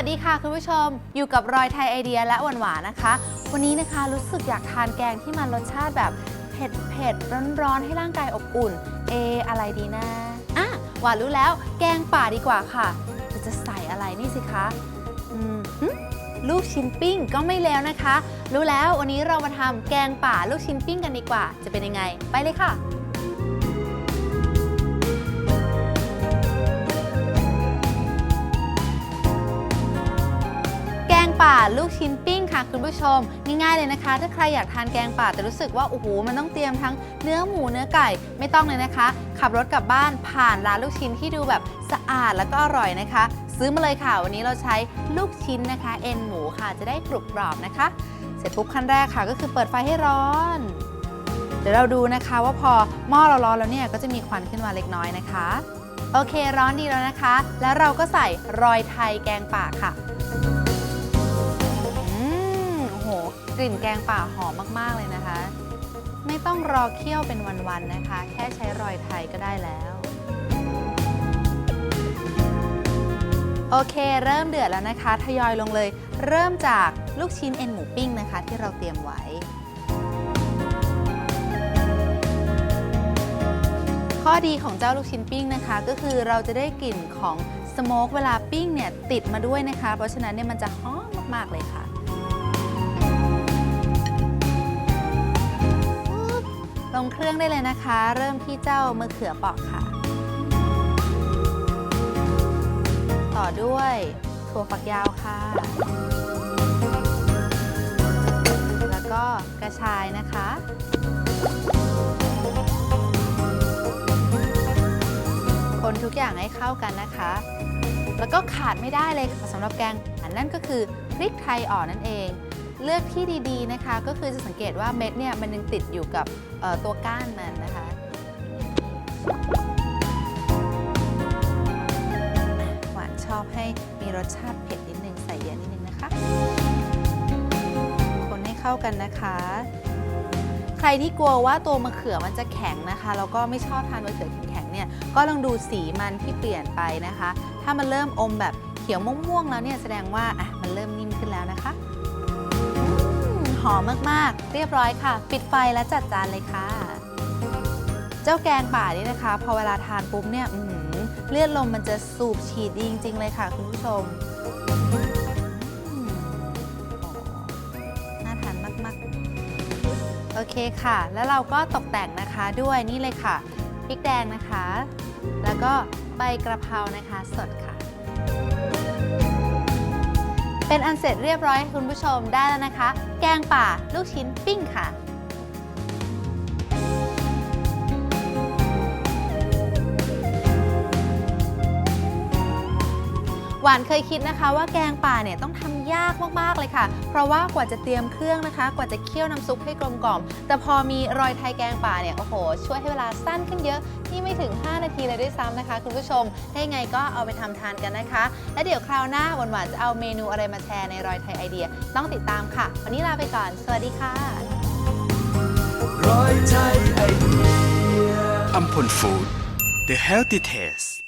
ัสดีค่ะคุณผู้ชม อยู่กับรอยไทยไอเดียและหวานหวานนะคะ วันนี้นะคะรู้สึกอยากทานแกงที่มันรสชาติแบบเผ็ดเผ็ดร้อนร้อนให้ร่างกายอบอุ่น เอ อะไรดีนะอะหวานรู้แล้วแกงป่าดีกว่าค่ะ จะใส่อะไรนี่สิคะอืมลูกชิ้นปิ้งก็ไม่แล้วนะคะ รู้แล้ววันนี้เรามาทำแกงป่าลูกชิ้นปิ้งกันดีกว่า จะเป็นยังไง ไปเลยค่ะ ลูกชิ้นปิ้งค่ะคุณผู้ชม ง่ายๆเลยนะคะ ถ้าใครอยากทานแกงป่าแต่รู้สึกว่าโอ้โหมันต้องเตรียมทั้งเนื้อหมูเนื้อไก่ไม่ต้องเลยนะคะ ขับรถกลับบ้านผ่านร้านลูกชิ้นที่ดูแบบสะอาดแล้วก็อร่อยนะคะ ซื้อมาเลยค่ะ วันนี้เราใช้ลูกชิ้นนะคะ เอ็นหมูค่ะจะได้กรุบกรอบนะคะ เสร็จปุ๊บขั้นแรกค่ะ ก็คือเปิดไฟให้ร้อน เดี๋ยวเราดูนะคะว่าพอหม้อเราร้อนแล้วเนี่ยก็จะมีควันขึ้นมาเล็กน้อยนะคะ โอเคร้อนดีแล้วนะคะ แล้วเราก็ใส่รอยไทยแกงป่าค่ะ กลิ่นแกงป่าหอมมาก ๆ เลยนะคะ ไม่ต้องรอเคี่ยวเป็นวัน ๆ นะคะ แค่ใช้รอยไทยก็ได้แล้ว โอเค เริ่มเดือดแล้วนะคะ ทยอยลงเลย เริ่มจากลูกชิ้นเอ็นหมูปิ้งนะคะ ที่เราเตรียมไว้ ข้อดีของเจ้าลูกชิ้นปิ้งนะคะ ก็คือเราจะได้กลิ่นของสโมกเวลาปิ้งเนี่ยติดมาด้วยนะคะ เพราะฉะนั้นเนี่ยมันจะหอมมาก ๆ เลยค่ะ รื่องได้เลยนะคะ เริ่มที่เจ้ามะเขือเปาะค่ะ ต่อด้วยถั่วฝักยาวค่ะ แล้วก็กระชายนะคะ คนทุกอย่างให้เข้ากันนะคะ แล้วก็ขาดไม่ได้เลยค่ะสำหรับแกงอันนั่นก็คือพริกไทยอ่อนนั่นเอง เลือกที่ดี ๆนะคะ ก็คือจะสังเกตว่าเม็ดเนี่ยมันยังติดอยู่กับตัวก้านมันนะคะหวานชอบให้มีรสชาติเผ็ดนิดนึงใส่เยอะนิดนึงนะคะ คนให้เข้ากันนะคะ ใครที่กลัวว่าตัวมะเขือมันจะแข็งนะคะแล้วก็ไม่ชอบทานมะเขือแข็งๆเนี่ยก็ลองดูสีมันที่เปลี่ยนไปนะคะ ถ้ามันเริ่มอมแบบเขียวม่วงๆแล้วเนี่ยแสดงว่าอะมันเริ่มนิ่มขึ้นแล้วนะคะ หอมมากๆ เรียบร้อยค่ะ ปิดไฟและจัดจานเลยค่ะ เจ้าแกงป่านี่นะคะ พอเวลาทานปุ๊บเนี่ยเลือดลมมันจะสูบฉีดดีจริง ๆ เลยค่ะ คุณผู้ชมน่าทานมาก ๆ โอเคค่ะ แล้วเราก็ตกแต่งนะคะด้วยนี่เลยค่ะพริกแดงนะคะ แล้วก็ใบกระเพรานะคะสดค่ะ เป็นอันเสร็จเรียบร้อยคุณผู้ชมได้แล้วนะคะ แกงป่าลูกชิ้นปิ้งค่ะ หวานเคยคิดนะคะว่าแกงป่าเนี่ยต้องทำยากมากๆเลยค่ะ เพราะว่ากว่าจะเตรียมเครื่องนะคะ กว่าจะเคี่ยวน้ำซุปให้กลมกล่อม แต่พอมีรอยไทยแกงป่าเนี่ยโอ้โห ช่วยให้เวลาสั้นขึ้นเยอะที่ไม่ถึง 5 นาทีเลยด้วยซ้ำนะคะ คุณผู้ชมถ้ายังไงก็เอาไปทำทานกันนะคะ และเดี๋ยวคราวหน้าหวานๆจะเอาเมนูอะไรมาแชร์ในรอยไทยไอเดีย ต้องติดตามค่ะ วันนี้ลาไปก่อน สวัสดีค่ะรอยไทยไอเดียอัมพลฟู้ด The Healthy Taste